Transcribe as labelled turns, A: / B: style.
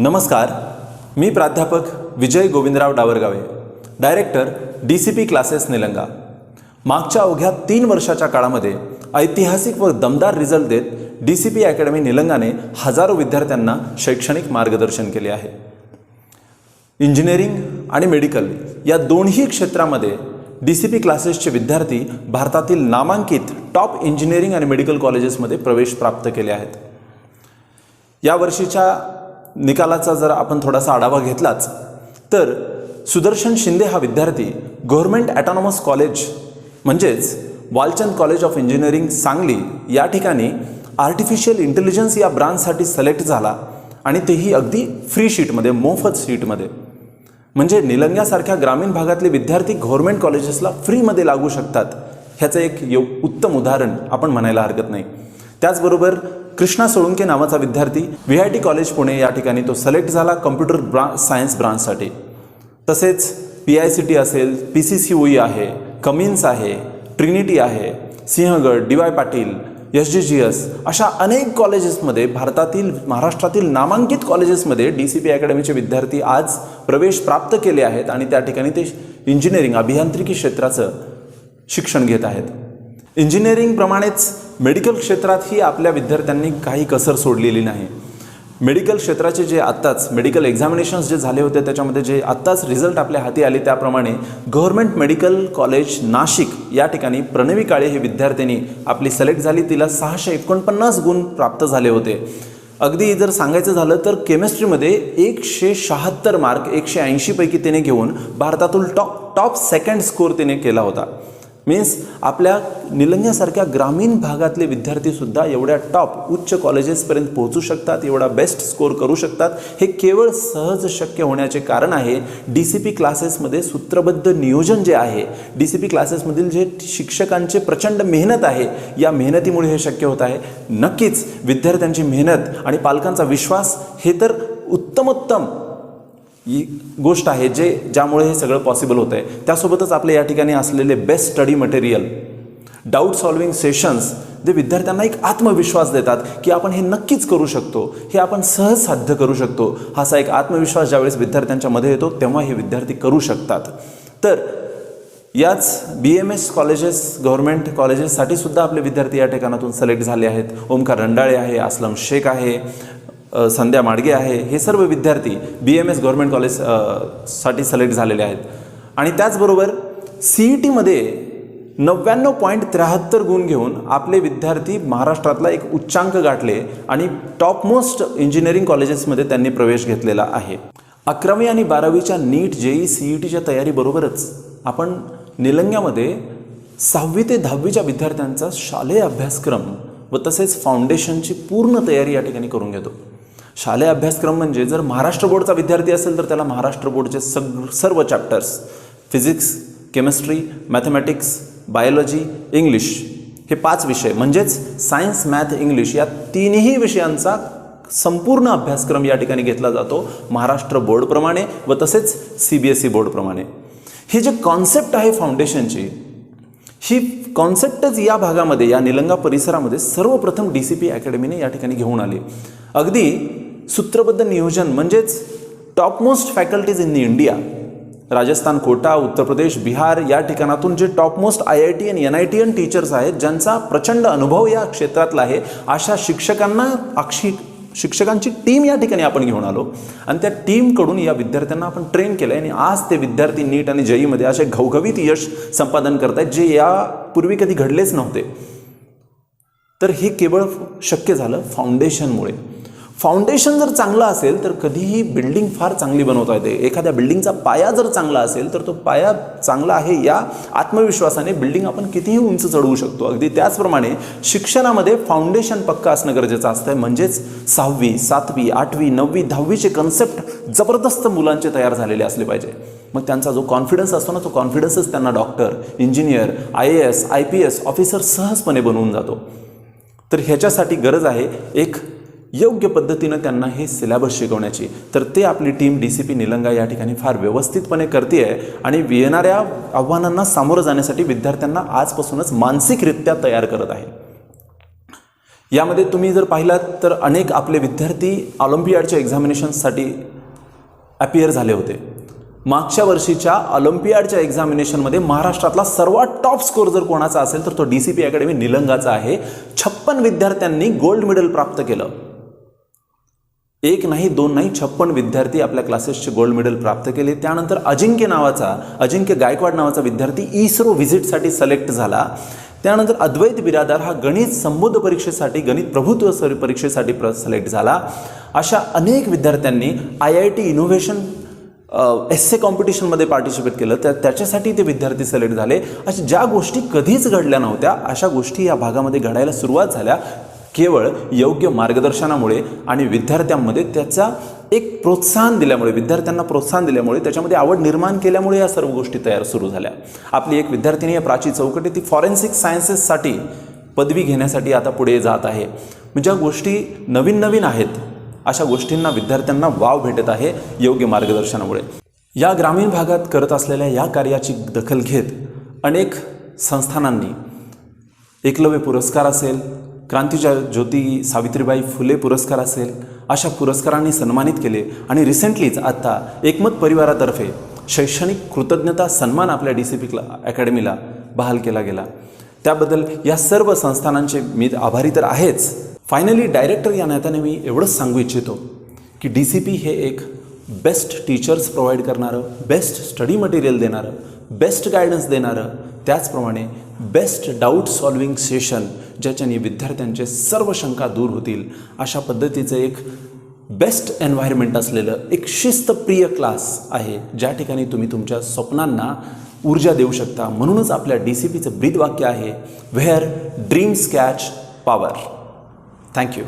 A: नमस्कार. मी प्राध्यापक Vijay Govindrao Dawargave director D C P classes Nilanga. मागच्या अवघ्या तीन वर्षाच्या काळामध्ये ऐतिहासिक व दमदार रिझल्ट देत डी सी पी अकॅडमी निलंगाने हजारो विद्यार्थ्यांना शैक्षणिक मार्गदर्शन केले आहे. इंजिनिअरिंग आणि मेडिकल या दोन्ही क्षेत्रामध्ये डी सी पी क्लासेसचे विद्यार्थी भारतातील नामांकित टॉप इंजिनिअरिंग आणि मेडिकल कॉलेजेसमध्ये प्रवेश प्राप्त केले आहेत. या वर्षीच्या निकालाचा जर आपण थोडासा आढावा घेतलाच तर सुदर्शन शिंदे हा विद्यार्थी गव्हर्मेंट ॲटॉनॉमस कॉलेज म्हणजेच Walchand college of engineering Sangli या ठिकाणी आर्टिफिशियल इंटेलिजन्स या ब्रांचसाठी सिलेक्ट झाला आणि तेही अगदी फ्री शीटमध्ये मोफत सीटमध्ये. म्हणजे निलंग्यासारख्या ग्रामीण भागातले विद्यार्थी गव्हर्मेंट कॉलेजेसला फ्रीमध्ये लागू शकतात ह्याचं एक यो उत्तम उदाहरण आपण म्हणायला हरकत नाही. त्याचबरोबर कृष्णा सोळुंके नावाचा विद्यार्थी V I T college Pune या ठिकाणी तो सिलेक्ट झाला कम्प्युटर ब्रा सायन्स ब्रांचसाठी तसेच पी आय सी टी असेल P C C O E आहे कमिन्स आहे ट्रिनिटी आहे Sinhgad D Y Patil S G G S अशा अनेक कॉलेजेसमध्ये भारतातील महाराष्ट्रातील नामांकित कॉलेजेसमध्ये डी सी पी अकॅडमीचे विद्यार्थी आज प्रवेश प्राप्त केले आहेत आणि त्या ठिकाणी ते इंजिनिअरिंग अभियांत्रिकी क्षेत्राचं शिक्षण घेत आहेत. इंजिनिअरिंगप्रमाणेच मेडिकल क्षेत्रातही आपल्या विद्यार्थ्यांनी काही कसर सोडलेली नाही. मेडिकल क्षेत्राचे जे आत्ताच मेडिकल एक्झामिनेशन्स जे झाले होते त्याच्यामध्ये जे आत्ताच रिझल्ट आपल्या हाती आले त्याप्रमाणे गव्हर्मेंट मेडिकल कॉलेज नाशिक या ठिकाणी प्रणवी काळे हे विद्यार्थिनी आपली सिलेक्ट झाली. तिला सहाशे एकोणपन्नास गुण प्राप्त झाले होते. अगदी जर सांगायचं झालं तर केमिस्ट्रीमध्ये एकशे शहात्तर मार्क एकशे ऐंशीपैकी तिने घेऊन भारतातील टॉप टॉप सेकंड स्कोर तिने केला होता. मीन्स आपल्या निलंग्यासारख्या ग्रामीण भागातले विद्यार्थीसुद्धा एवढ्या टॉप उच्च कॉलेजेसपर्यंत पोहोचू शकतात एवढा बेस्ट स्कोर करू शकतात. हे केवळ सहज शक्य होण्याचे कारण आहे डी सी पी क्लासेसमध्ये सूत्रबद्ध नियोजन जे आहे डी सी पी क्लासेसमधील जे शिक्षकांचे प्रचंड मेहनत आहे या मेहनतीमुळे हे शक्य होत आहे. नक्कीच विद्यार्थ्यांची मेहनत आणि पालकांचा विश्वास हे तर उत्तमोत्तम गोष्ट आहे जे ज्यामुळे हे सगळं पॉसिबल होतं आहे त्यासोबतच आपले या ठिकाणी असलेले best study material doubt solving sessions जे विद्यार्थ्यांना एक आत्मविश्वास देतात की आपण हे नक्कीच करू शकतो हे आपण सहज साध्य करू शकतो. असा एक आत्मविश्वास ज्यावेळेस विद्यार्थ्यांच्या मध्ये येतो तेव्हा हे विद्यार्थी करू शकतात. तर याच B M S colleges government कॉलेजेससाठी सुद्धा आपले विद्यार्थी या ठिकाणातून सिलेक्ट झाले आहेत. ओमकार रंडाळे आहे असलम शेख आहे संध्या माडगे आहे. हे सर्व विद्यार्थी बी एम एस गव्हर्मेंट कॉलेजसाठी सिलेक्ट झालेले आहेत. आणि त्याचबरोबर सी ई टीमध्ये नव्याण्णव पॉईंट त्र्याहत्तर गुण घेऊन आपले विद्यार्थी महाराष्ट्रातला एक उच्चांक गाठले आणि टॉपमोस्ट इंजिनिअरिंग कॉलेजेसमध्ये त्यांनी प्रवेश घेतलेला आहे. अकरावी आणि बारावीच्या नीट जेई सी ई टीच्या तयारीबरोबरच आपण निलंग्यामध्ये सहावी ते दहावीच्या विद्यार्थ्यांचा शालेय अभ्यासक्रम व तसेच फाउंडेशनची पूर्ण तयारी या ठिकाणी करून घेतो. शालेय अभ्यासक्रम म्हणजे जर महाराष्ट्र बोर्डचा विद्यार्थी असेल तर त्याला महाराष्ट्र बोर्डचे सग सर्व chapters physics chemistry mathematics biology English हे पाच विषय म्हणजेच सायन्स मॅथ इंग्लिश या तिन्ही विषयांचा संपूर्ण अभ्यासक्रम या ठिकाणी घेतला जातो महाराष्ट्र बोर्डप्रमाणे व तसेच सी बी एस ई बोर्डप्रमाणे ही जी कॉन्सेप्ट आहे फाउंडेशनची ही कॉन्सेप्टच या भागामध्ये या निलंगा परिसरामध्ये सर्वप्रथम डी सी पी अकॅडमीने या ठिकाणी घेऊन आली. अगदी सूत्रबद्ध नियोजन म्हणजेच topmost faculties in India Rajasthan Kota Uttar Pradesh Bihar या ठिकाणातून जे topmost I I T N N I T N teachers आहेत ज्यांचा प्रचंड अनुभव या क्षेत्रातला आहे अशा शिक्षकांना अक्षी शिक्षकांची टीम या ठिकाणी आपण घेऊन आलो. आणि त्या टीमकडून या विद्यार्थ्यांना आपण ट्रेन केलं आहे आणि आज ते विद्यार्थी नीट आणि जईमध्ये असे घवघवीत यश संपादन करत आहेत जे यापूर्वी कधी घडलेच नव्हते. तर हे केवळ शक्य झालं फाउंडेशनमुळे फाउंडेशन जर चांगलं असेल तर कधीही बिल्डिंग फार चांगली बनवता येते. एखाद्या बिल्डिंगचा पाया जर चांगला असेल तर तो पाया चांगला आहे या आत्मविश्वासाने बिल्डिंग आपण कितीही उंच चढवू शकतो. अगदी त्याचप्रमाणे शिक्षणामध्ये फाउंडेशन पक्का असणं गरजेचं असतं म्हणजेच सहावी सातवी आठवी नववी दहावीचे कन्सेप्ट जबरदस्त मुलांचे तयार झालेले असले पाहिजे. मग त्यांचा जो कॉन्फिडन्स असतो ना तो कॉन्फिडन्सच त्यांना doctor engineer I A S I P S officer सहजपणे बनवून जातो. तर ह्याच्यासाठी गरज आहे एक योग्य पद्धतीनं त्यांना हे सिलॅबस शिकवण्याची. तर ते आपली team D C P Nilanga या ठिकाणी फार व्यवस्थितपणे करते आहे आणि येणाऱ्या आव्हानांना सामोरं जाण्यासाठी विद्यार्थ्यांना आजपासूनच मानसिकरित्या तयार करत आहे. यामध्ये तुम्ही जर पाहिलात तर अनेक आपले विद्यार्थी ऑलिम्पियाडच्या एक्झामिनेशनसाठी अपियर झाले होते. मागच्या वर्षीच्या ऑलिम्पियाडच्या एक्झामिनेशनमध्ये महाराष्ट्रातला सर्वात टॉप स्कोर जर कोणाचा असेल तर तो डी सी पी अकॅडमी निलंगाचा आहे. छप्पन विद्यार्थ्यांनी गोल्ड मेडल प्राप्त केलं. एक नाही दोन नाही छप्पन विद्यार्थी आपल्या क्लासेसचे गोल्ड मेडल प्राप्त केले. त्यानंतर अजिंक्य नावाचा अजिंक्य गायकवाड नावाचा विद्यार्थी इस्रो व्हिजिटसाठी सिलेक्ट झाला. त्यानंतर अद्वैत बिरादार हा गणित संबोध परीक्षेसाठी गणित प्रभुत्व परीक्षेसाठी प्र सिलेक्ट झाला. अशा अनेक विद्यार्थ्यांनी I I T innovation S A कॉम्पिटिशनमध्ये पार्टिसिपेट केलं. त्या त्याच्यासाठी ते विद्यार्थी सिलेक्ट झाले. अशा ज्या गोष्टी कधीच घडल्या नव्हत्या अशा गोष्टी या भागामध्ये घडायला सुरुवात झाल्या. केवळ योग्य मार्गदर्शनामुळे आणि विद्यार्थ्यांमध्ये त्याचा एक प्रोत्साहन दिल्यामुळे विद्यार्थ्यांना प्रोत्साहन दिल्यामुळे त्याच्यामध्ये आवड निर्माण केल्यामुळे या सर्व गोष्टी तयार सुरू झाल्या. आपली एक विद्यार्थिनी आहे प्राची चौकटी ती फॉरेन्सिक सायन्सेससाठी पदवी घेण्यासाठी आता पुढे जात आहे. ज्या गोष्टी नवीन नवीन आहेत अशा गोष्टींना विद्यार्थ्यांना वाव भेटत आहे योग्य मार्गदर्शनामुळे. या ग्रामीण भागात करत असलेल्या या कार्याची दखल घेत अनेक संस्थानांनी एकलव्य पुरस्कार असेल क्रांतीच्या ज्योती सावित्रीबाई फुले पुरस्कार असेल अशा पुरस्कारांनी सन्मानित केले. आणि रिसेंटलीच आत्ता एकमत परिवारातर्फे शैक्षणिक कृतज्ञता सन्मान आपल्या डी सी पी क्ला अकॅडमीला बहाल केला गेला. त्याबद्दल या सर्व संस्थानांचे मी आभारी तर आहेच. फायनली डायरेक्टर या नात्याने मी एवढंच सांगू इच्छितो की डी सी पी हे एक बेस्ट टीचर्स प्रोव्हाइड करणारं बेस्ट स्टडी मटेरियल देणारं बेस्ट गायडन्स देणारं त्याचप्रमाणे बेस्ट डाऊट सॉल्विंग सेशन ज्याच्याने विद्यार्थ्यांचे सर्व शंका दूर होतील अशा पद्धतीचं एक बेस्ट एन्व्हायरमेंट असलेलं एक शिस्तप्रिय क्लास आहे. ज्या ठिकाणी तुम्ही तुमच्या स्वप्नांना ऊर्जा देऊ शकता. म्हणूनच आपल्या डी सी पीचं ब्रीद वाक्य आहे where dreams catch power thank you